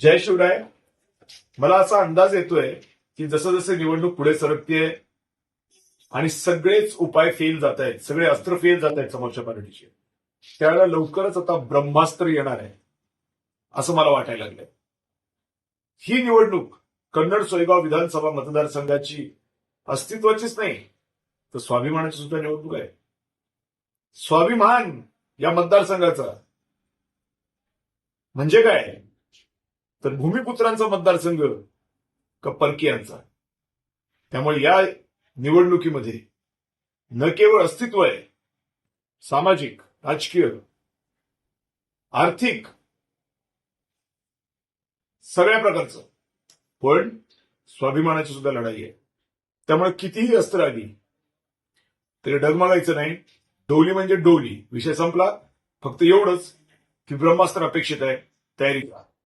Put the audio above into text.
जय शिवराय. मला असा अंदाज येतोय की जसं जसं निवडणूक पुढे सरकतेय आणि सगळेच उपाय फेल जात आहेत सगळे अस्त्र फेल जात आहेत समोरच्या पार्टीचे त्यावेळेला लवकरच आता ब्रह्मास्त्र येणार आहे असं मला वाटायला लागलंय. ही निवडणूक कन्नड सोयगाव विधानसभा मतदारसंघाची अस्तित्वाचीच नाही तर स्वाभिमानाची सुद्धा निवडणूक आहे. स्वाभिमान या मतदारसंघाचा. म्हणजे काय? तर भूमिपुत्रांचा मतदारसंघ का परकीयांचा त्यामुळे या निवडणुकीमध्ये न केवळ अस्तित्व आहे सामाजिक राजकीय आर्थिक सगळ्या प्रकारचं पण स्वाभिमानाची सुद्धा लढाई आहे. त्यामुळे कितीही अस्त्र आली तरी डगमगायचं नाही. डोली म्हणजे डोली. विषय संपला. फक्त एवढंच की ब्रह्मास्त्र अपेक्षित आहे. तयारी करा.